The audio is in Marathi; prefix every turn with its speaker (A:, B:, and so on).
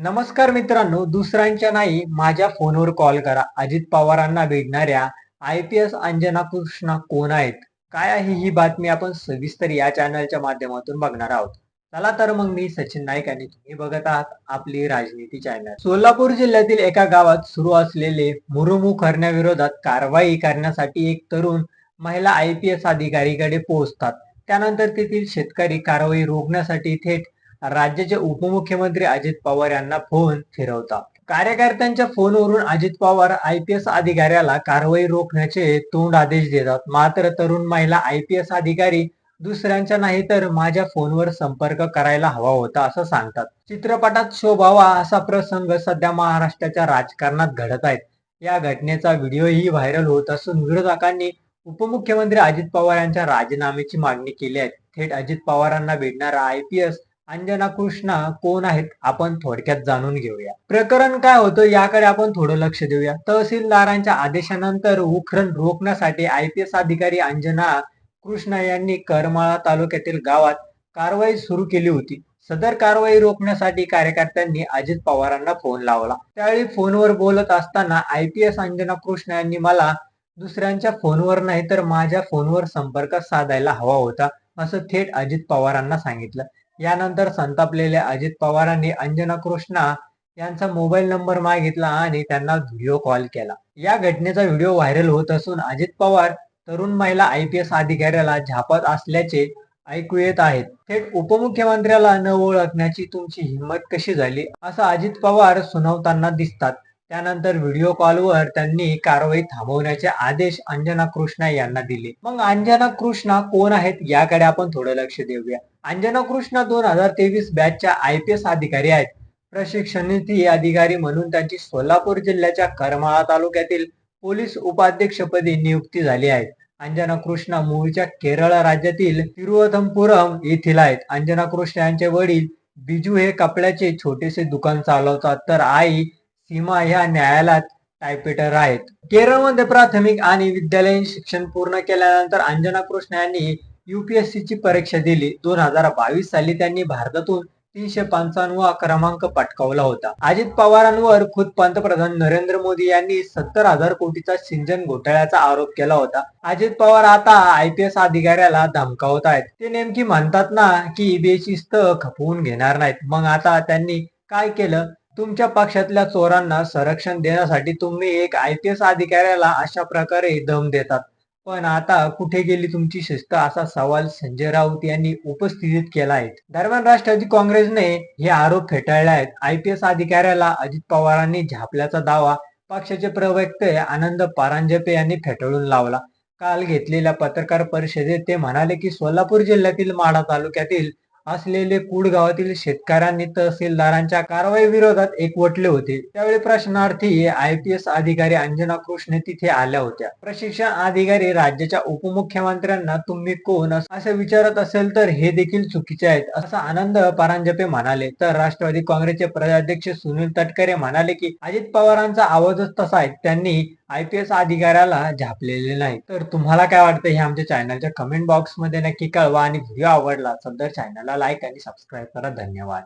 A: नमस्कार मित्रांनो दुसऱ्यांच्या नाही माझ्या फोनवर कॉल करा. अजित पवारांना भेटणाऱ्या I P S Anjana Krishna कोण आहेत? काय आहे ही बातमी आपण सविस्तर या चॅनलच्या माध्यमातून बघणार आहोत. चला तर मग मी सचिन नाईक आणि तुम्ही बघत आहात आपली राजनीती चॅनल सोलापूर जिल्ह्यातील एका गावात सुरू असलेले मुरुमू करण्याविरोधात कारवाई करण्यासाठी एक तरुण महिला आय पी एस अधिकारीकडे पोहोचतात. त्यानंतर तेथील शेतकरी कारवाई रोखण्यासाठी थेट राज्याचे उपमुख्यमंत्री अजित पवार यांना फोन फिरवतात कार्यकर्त्यांच्या फोनवरून Ajit Pawar I P S अधिकाऱ्याला कारवाई रोखण्याचे तोंड आदेश देतात. मात्र तरुण महिला आय पी एस अधिकारी दुसऱ्यांच्या नाही तर माझ्या फोनवर संपर्क करायला हवा होता असं सांगतात. चित्रपटात शोभावा असा प्रसंग सध्या महाराष्ट्राच्या राजकारणात घडत आहेत. या घटनेचा व्हिडिओही व्हायरल होत असून विरोधकांनी उपमुख्यमंत्री अजित पवार यांच्या राजीनाम्याची मागणी केली आहे. थेट अजित पवारांना भेटणारा I P S Anjana Krishna कोण आहेत आपण थोडक्यात जाणून घेऊया. प्रकरण काय होतं याकडे आपण थोडं लक्ष देऊया. तहसीलदारांच्या आदेशानंतर उखरण रोखण्यासाठी आय पी एस अधिकारी अंजना कृष्णा यांनी करमाळा तालुक्यातील गावात कारवाई सुरू केली होती. सदर कारवाई रोखण्यासाठी कार्यकर्त्यांनी अजित पवारांना फोन लावला. त्यावेळी फोनवर बोलत असताना I P S Anjana Krishna यांनी मला दुसऱ्यांच्या फोनवर नाही तर माझ्या फोनवर संपर्क साधायला हवा होता असं थेट अजित पवारांना सांगितलं. यानंतर संतापलेल्या अजित पवारांनी अंजना कृष्णा यांचा मोबाईल नंबर मागितला आणि त्यांना व्हिडिओ कॉल केला. या घटनेचा व्हिडिओ व्हायरल होत असून अजित पवार तरुण महिला आय पी एस अधिकाऱ्याला झापत असल्याचे ऐकू येत आहेत. थेट उपमुख्यमंत्र्याला न ओळखण्याची तुमची हिंमत कशी झाली? असं अजित पवार सुनावताना दिसतात. त्यानंतर व्हिडिओ कॉलवर त्यांनी कारवाई थांबवण्याचे आदेश अंजना कृष्णा यांना दिले. मग अंजना कृष्णा कोण आहेत याकडे आपण थोडं लक्ष देऊया. अंजना कृष्णा दोन हजार तेवीस बॅचच्या आय पी एस अधिकारी आहेत. प्रशिक्षणार्थी अधिकारी म्हणून त्यांची सोलापूर जिल्ह्याच्या करमाळा तालुक्यातील पोलीस उपाध्यक्षपदी नियुक्ती झाली आहे. अंजना कृष्णा मूळच्या केरळ राज्यातील तिरुवधमपुरम येथील आहेत. अंजना कृष्णा यांचे वडील बिजू हे कपड्याचे छोटेसे दुकान चालवतात. तर आई सीमा ह्या न्यायालयात टायपेटर आहेत. केरळमध्ये प्राथमिक आणि विद्यालयीन शिक्षण पूर्ण केल्यानंतर अंजना कृष्ण यांनी युपीएससी ची परीक्षा दिली. दोन हजार बावीस साली त्यांनी भारतातून तीनशे पंचावन्न क्रमांक पटकावला होता. अजित पवारांवर खुद पंतप्रधान नरेंद्र मोदी यांनी सत्तर हजार कोटीचा सिंचन घोटाळ्याचा आरोप केला होता. अजित पवार आता आय पी एस अधिकाऱ्याला धमकावत आहेत. ते नेमकी म्हणतात ना की बेशिस्त खपवून घेणार नाहीत. मग आता त्यांनी काय केलं? तुमच्या पक्षातल्या चोरांना संरक्षण देण्यासाठी तुम्ही एक आय पी एस अधिकाऱ्याला अशा प्रकारे दम देतात. पण आता कुठे गेली तुमची शिस्त? असा सवाल संजय राऊत यांनी उपस्थितीत केला आहे दरम्यान राष्ट्रवादी काँग्रेसने हे आरोप फेटाळले आहेत. आय पी एस अधिकाऱ्याला अजित पवारांनी झापल्याचा दावा पक्षाचे प्रवक्ते आनंद पारांजपे यांनी फेटाळून लावला. काल घेतलेल्या पत्रकार परिषदेत ते म्हणाले की सोलापूर जिल्ह्यातील माढा तालुक्यातील असलेले कुड गावातील शेतकऱ्यांनी तहसीलदारांच्या कारवाई विरोधात एकवटले होते. त्यावेळी प्रश्नार्थी आय पी एस अधिकारी अंजना कृष्ण तिथे आल्या होत्या. प्रशिक्षण अधिकारी राज्याच्या उपमुख्यमंत्र्यांना तुम्ही कोण? असं विचारत असेल तर हे देखील चुकीचे आहेत असं आनंद परांजपे म्हणाले. तर राष्ट्रवादी काँग्रेसचे प्रदेशाध्यक्ष सुनील तटकरे म्हणाले की अजित पवारांचा आवाजच तसा आहे. त्यांनी आय पी एस अधिकाऱ्याला झापलेले नाही. तर तुम्हाला काय वाटतं? हे आमच्या चॅनलच्या कमेंट बॉक्समध्ये नक्की कळवा आणि व्हिडिओ आवडला तर चॅनलला लाईक आणि सबस्क्राईब करा. धन्यवाद.